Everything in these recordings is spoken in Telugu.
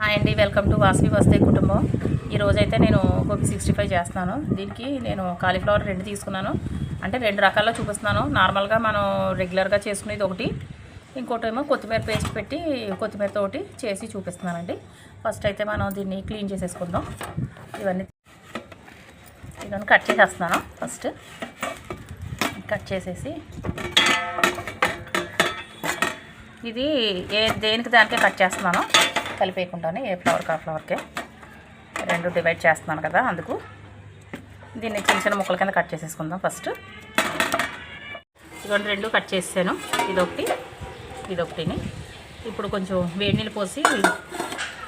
హాయ్ అండి వెల్కమ్ టు వాసవి వస్తే కుటుంబం. ఈరోజు అయితే నేను గోబీ సిక్స్టీ ఫైవ్ చేస్తున్నాను. దీనికి నేను కాలీఫ్లవర్ రెండు తీసుకున్నాను. అంటే రెండు రకాల్లో చూపిస్తున్నాను. నార్మల్గా మనం రెగ్యులర్గా చేసుకునేది ఒకటి ఇంకోటి ఏమో కొత్తిమీర పేస్ట్ పెట్టి కొత్తిమీరతో ఒకటి చేసి చూపిస్తున్నానండి. ఫస్ట్ అయితే మనం దీన్ని క్లీన్ చేసేసుకుందాం. ఇవన్నీ ఇవన్నీ కట్ చేసేస్తున్నాను ఫస్ట్. కట్ చేసేసి ఇది ఏ దేనికి దానికే కట్ చేస్తున్నాను. కలిపేయకుండానే ఏ ఫ్లవర్ కా ఫ్లవర్కే రెండు డివైడ్ చేస్తున్నాను కదా అందుకు దీన్ని చిన్న చిన్న ముక్కల కింద కట్ చేసేసుకుందాం ఫస్ట్. ఇదిగోండి రెండు కట్ చేసాను ఇదొకటి ఇదొకటిని. ఇప్పుడు కొంచెం వేడి నీళ్ళు పోసి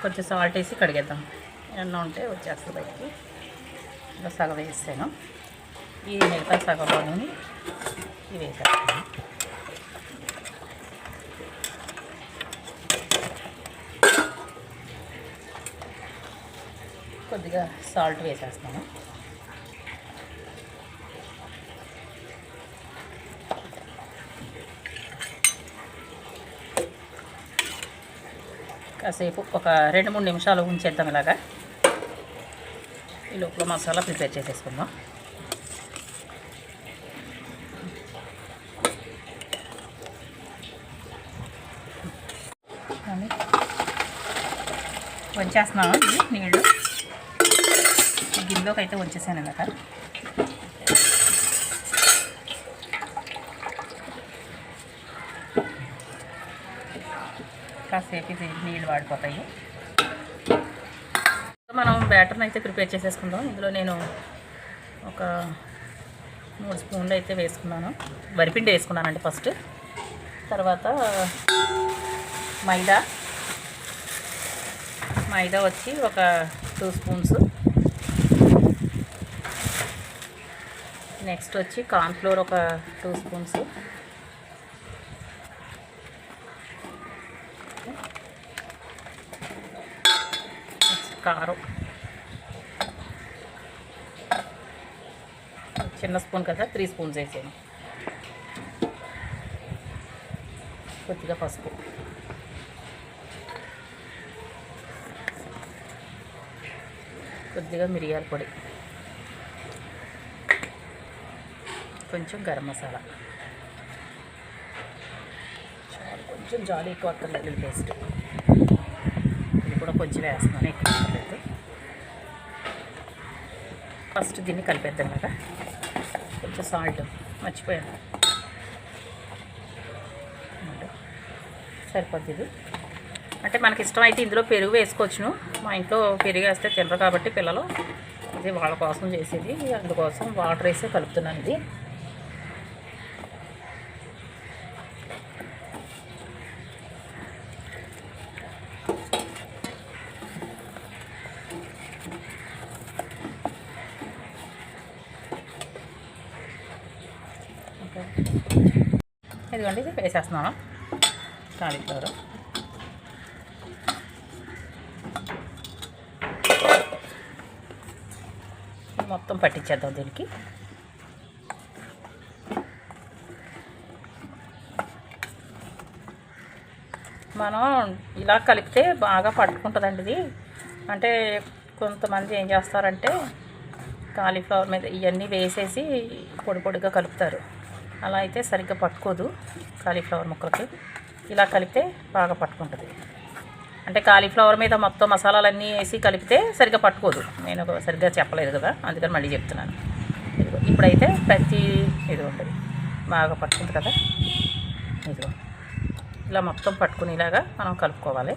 కొంచెం సాల్ట్ వేసి కడిగేద్దాం. ఎన్న ఉంటే వచ్చేస్తుంది బయటికి. ఇలా సగం వేసాను ఈ మిగతా సగంలోని ఇవి వేసేస్తాను. కొద్దిగా సాల్ట్ వేసేస్తాను కాసేపు ఒక రెండు మూడు నిమిషాలు ఉంచేద్దాం ఇలాగా. ఈ లోపల మసాలా ప్రిపేర్ చేసేసుకుందాం. అని వంచేస్తున్నాను నీళ్ళు? ఇందులోకి అయితే వచ్చేసాను అనమాట కాసేపు ఇది నీళ్ళు వాడిపోతాయి. మనం బ్యాటర్ని అయితే ప్రిపేర్ చేసేసుకుందాం. ఇందులో నేను ఒక మూడు స్పూన్లు అయితే వేసుకున్నాను. వరిపిండి వేసుకున్నానండి ఫస్ట్. తర్వాత మైదా. మైదా వచ్చి ఒక టూ స్పూన్స్. నెక్స్ట్ వచ్చి కార్న్ఫ్లోర్ ఒక టూ స్పూన్స్. కారం. చిన్న స్పూన్ కదా త్రీ స్పూన్స్ వేసాను కొద్దిగా పసుపు. కొద్దిగా మిరియాల పొడి. కొంచెం గరం మసాలా. చాలు కొంచెం జాలి ఎక్కువ అక్కర్లేదు పేస్ట్ ఇది కూడా కొంచెం వేస్తున్నాను ఎక్కువ అక్కర్లేదు. ఫస్ట్ దీన్ని కలిపేద్దాం కదా. కొంచెం సాల్ట్ మర్చిపోయాను. సరిపోద్ది ఇది అంటే మనకి ఇష్టం అయితే ఇందులో పెరుగు వేసుకోవచ్చును. మా ఇంట్లో పెరుగు వేస్తే తినరు కాబట్టి పిల్లలు ఇది వాళ్ళ కోసం చేసేది. అందుకోసం వాటర్ వేసి కలుపుతున్నాను ఇది ఓకే ఇదిగోండి ఇది వేసేస్తున్నాను. కాలీఫ్లవర్. మొత్తం పట్టించేద్దాం దీనికి. మనం ఇలా కలిపితే బాగా పట్టుకుంటుందండి ఇది. అంటే కొంతమంది ఏం చేస్తారంటే కాలీఫ్లవర్ మీద ఇవన్నీ వేసేసి పొడి పొడిగా కలుపుతారు. అలా అయితే సరిగ్గా పట్టుకోదు కాలీఫ్లవర్ ముక్కలకి. ఇలా కలిపితే బాగా పట్టుకుంటుంది. అంటే కాలీఫ్లవర్ మీద మొత్తం మసాలాలన్నీ వేసి కలిపితే సరిగ్గా పట్టుకోదు. నేను సరిగ్గా చెప్పలేదు కదా అందుకని మళ్ళీ చెప్తున్నాను. ఇదిగో ఇప్పుడైతే ప్రతి ఇది ఉంటుంది బాగా పట్టుకుంది కదా. ఇదిగో ఇలా మొత్తం పట్టుకునేలాగా మనం కలుపుకోవాలి.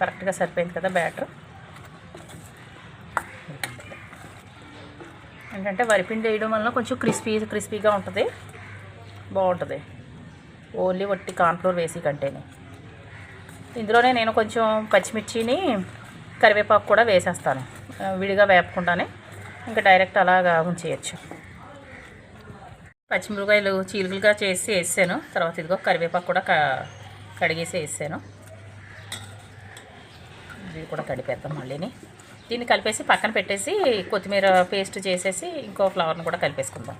కరెక్ట్గా సరిపోయింది కదా బ్యాటర్. ఏంటంటే వరిపిండి వేయడం వల్ల కొంచెం క్రిస్పీ క్రిస్పీగా ఉంటుంది. బాగుంటుంది. ఓన్లీ వట్టి కార్న్ఫ్లోర్ వేసి కంటేనే. ఇందులోనే నేను కొంచెం పచ్చిమిర్చిని కరివేపాకు కూడా వేసేస్తాను. విడిగా వేపకుండానే ఇంకా డైరెక్ట్ అలాగా ఉంచేయచ్చు. పచ్చిమిరపకాయలు చీలుకలుగా చేసి వేసాను. తర్వాత ఇదిగో కరివేపాకు కూడా క కడిగేసి వేసాను. ఇది కూడా కడిపేద్దాం మళ్ళీని. దీన్ని కలిపేసి పక్కన పెట్టేసి కొత్తిమీర పేస్ట్ చేసేసి ఇంకో ఫ్లవర్ని కూడా కలిపేసుకుందాం.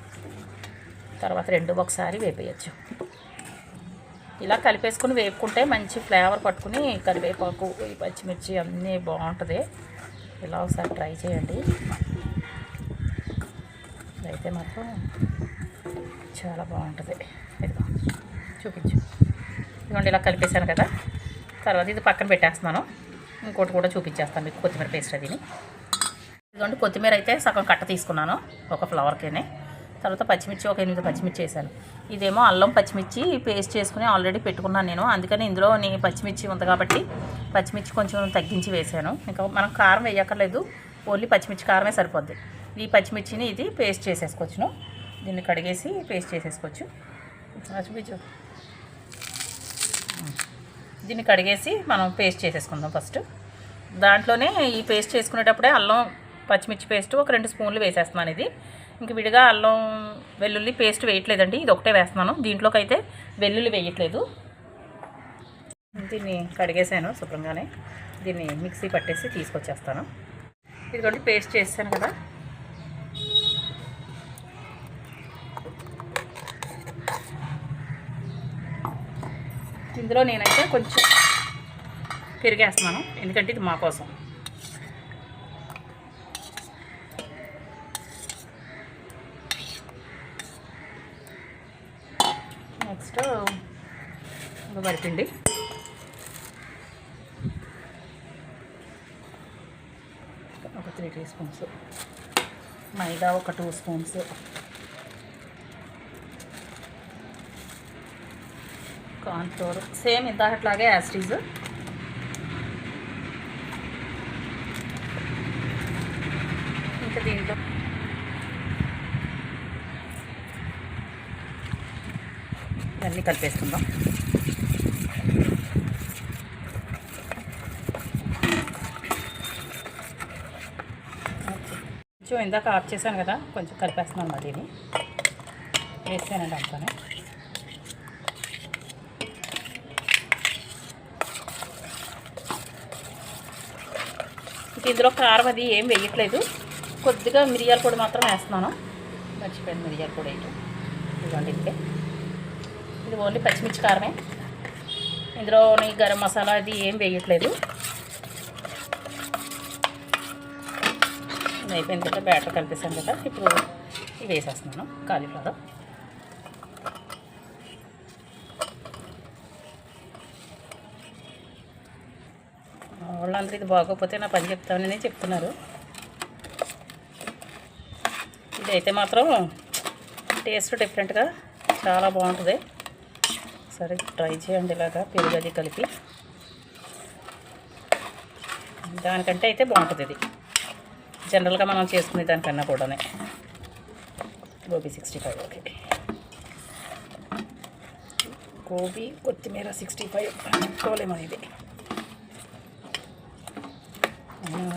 తర్వాత రెండు ఒకసారి వేపేయచ్చు. ఇలా కలిపేసుకుని వేపుకుంటే మంచి ఫ్లేవర్ పట్టుకుని కరివేపాకు ఈ పచ్చిమిర్చి అన్నీ బాగుంటుంది. ఇలా ఒకసారి ట్రై చేయండి. అయితే మాత్రం చాలా బాగుంటుంది. ఇదిగో చూపించు. ఇదిగోండి ఇలా కలిపేశాను కదా. తర్వాత ఇది పక్కన పెట్టేస్తున్నాను. ఇంకోటి కూడా చూపించేస్తాను మీకు కొత్తిమీర పేస్ట్ అదిని. ఇదిగోండి కొత్తిమీర అయితే సగం కట్ట తీసుకున్నాను ఒక ఫ్లవర్కేనే తర్వాత పచ్చిమిర్చి ఒక ఎనిమిది పచ్చిమిర్చి వేసాను. ఇదేమో అల్లం పచ్చిమిర్చి పేస్ట్ చేసుకుని ఆల్రెడీ పెట్టుకున్నాను నేను అందుకని ఇందులో నీ పచ్చిమిర్చి ఉంది కాబట్టి పచ్చిమిర్చి కొంచెం తగ్గించి వేసాను. ఇంకా మనం కారం వేయక్కర్లేదు ఓన్లీ పచ్చిమిర్చి కారమే సరిపోద్ది. ఈ పచ్చిమిర్చిని ఇది పేస్ట్ చేసేసుకోవచ్చును. దీన్ని కడిగేసి పేస్ట్ చేసేసుకోవచ్చు. చూపించు. దీన్ని కడిగేసి మనం పేస్ట్ చేసేసుకుందాం ఫస్ట్. దాంట్లోనే ఈ పేస్ట్ చేసుకునేటప్పుడే అల్లం పచ్చిమిర్చి పేస్ట్ ఒక రెండు స్పూన్లు వేసేస్తున్నాను ఇది. ఇంక విడిగా అల్లం వెల్లుల్లి పేస్ట్ వేయట్లేదండి ఇది ఒకటే వేస్తున్నాను. దీంట్లోకి అయితే వెల్లుల్లి వేయట్లేదు. దీన్ని కడిగేసాను శుభ్రంగానే. దీన్ని మిక్సీ పట్టేసి తీసుకొచ్చేస్తాను. ఇదిగోండి పేస్ట్ చేసాను కదా. ఇందులో నేనైతే కొంచెం పెరిగేస్తున్నాను. ఎందుకంటే ఇది మా కోసం. నెక్స్ట్ వరిపిండి ఒక త్రీ టీ స్పూన్స్ మైదా ఒక టూ స్పూన్స్ కార్న్ఫ్లోర్ సేమ్ ఇందాకట్లాగే యాస్టీజ్ ఇంకా దీంట్లో. ఇవన్నీ కలిపేసుకుందాం. కొంచెం ఇందాక ఆఫ్ చేశాను కదా కొంచెం కలిపేస్తున్నాను మరి ఇది వేసానండి అంతానే. ఇందులో కారం అది ఏం వేయట్లేదు. కొద్దిగా మిరియాల పొడి మాత్రం వేస్తున్నాను. మర్చిపోయాను మిరియాల పొడి వేయటం ఇదిగోండి ఇంతే. ఇది ఓన్లీ పచ్చిమిర్చి కారమే. ఇందులో గరం మసాలా అది ఏం వేయట్లేదు. అయిపోయిన తర్వాత బ్యాటర్ కలిపేసాను కదా. ఇప్పుడు ఇవి వేసేస్తున్నాను. కాలీఫ్లవర్. వాళ్ళందరూ ఇది బాగోకపోతే నా పని చెప్తామని చెప్తున్నారు. ఇదైతే మాత్రం టేస్ట్ డిఫరెంట్గా చాలా బాగుంటుంది. సరే ట్రై చేయండి ఇలాగా పెరుగు అది కలిపి. దానికంటే అయితే బాగుంటుంది ఇది. జనరల్గా మనం చేసుకునే దానికన్నా కూడానే. Gobi sixty five okay. Gobi కొత్తిమీర సిక్స్టీ ఫైవ్ చూడలేము ఇది.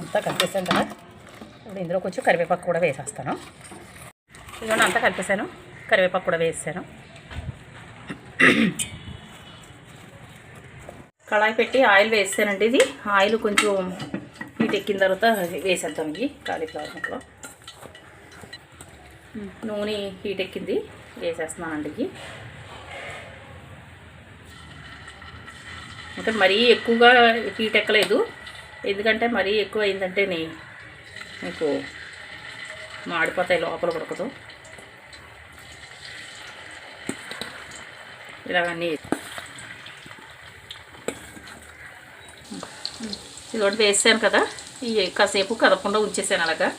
అంతా కలిపేసాను కదా. ఇప్పుడు ఇందులో కొంచెం కరివేపాకు కూడా వేసేస్తాను. ఇదిగోండి అంతా కలిపేసాను. కరివేపాకు కూడా వేసాను కళాయి పెట్టి ఆయిల్ వేసానండి ఇది. ఆయిల్ కొంచెం హీట్ ఎక్కిన తర్వాత వేసేద్దాం ఇది కాలీఫ్లవర్ ముక్కలో. నూనె హీట్ ఎక్కింది వేసేస్తున్నానండి ఇది. అంటే మరీ ఎక్కువగా హీట్ ఎక్కలేదు. ఎందుకంటే మరీ ఎక్కువ అయిందంటే నీ మీకు మాడిపోతాయి లోపల ఉడకదు. ఇలాగన్నీ ఇదొకటి వేసాను కదా. ఈ కాసేపు కదపకుండా ఉంచేసాను అలాగా.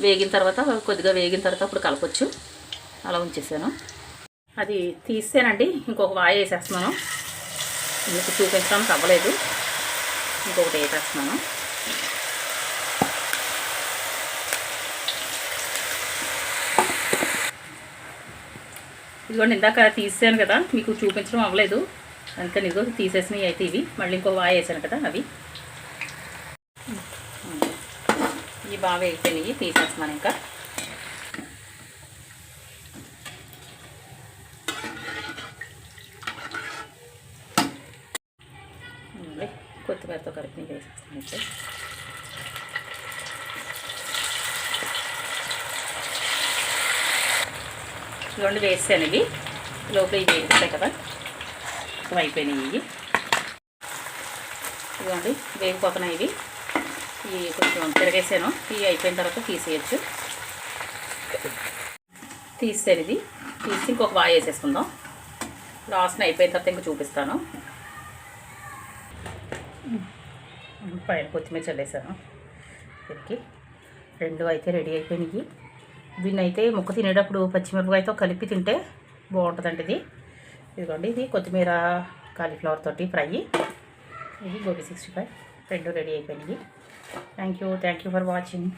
వేగిన తర్వాత కొద్దిగా వేగిన తర్వాత అప్పుడు కలపచ్చు. అలా ఉంచేసాను. అది తీసానండి. ఇంకొక వాయి వేసేస్తున్నాను. మీకు చూపించడానికి అవ్వలేదు. ఇంకొకటి వేసేస్తున్నాను. ఇదిగోండి ఇందాక తీసాను కదా మీకు చూపించడం అవ్వలేదు. అందుకని ఇదిగో తీసేసినవి అయితే ఇవి. మళ్ళీ ఇంకో వాయి వేసాను కదా అవి. ఇవి బాగా వేగిపోయినాయి తీసేస్తున్నాను ఇంకా ఇదిగోండి, కొత్తిమీరతో కలిపి వేసేస్తాను అయితే ఇదిగోండి వేసాను ఇవి లోపల ఇవి వేస్తాయి కదా మొత్తం అయిపోయినాయి ఇవి ఇదిగోండి వేగిపోతున్నాయి ఇవి ఇవి కొంచెం తిరగేసాను ఇవి అయిపోయిన తర్వాత తీసేయచ్చు తీసేది ఇది తీసి ఇంకొక బాగా వేసేసుకుందాం లాస్ట్ని అయిపోయిన తర్వాత ఇంకా చూపిస్తాను పైన కొత్తిమీర చల్లేసాను. దీనికి రెండు అయితే రెడీ అయిపోయినాయి. దీన్ని అయితే ముక్క తినేటప్పుడు పచ్చిమిరపకాయతో కలిపి తింటే బాగుంటుందండి ఇది. ఇదిగోండి ఇది కొత్తిమీర కాలీఫ్లవర్ తోటి ఫ్రై. ఇది గోబీ సిక్స్టీ ఫైవ్. రెండు రెడీ అయిపోయినాయి. Thank you thank you for watching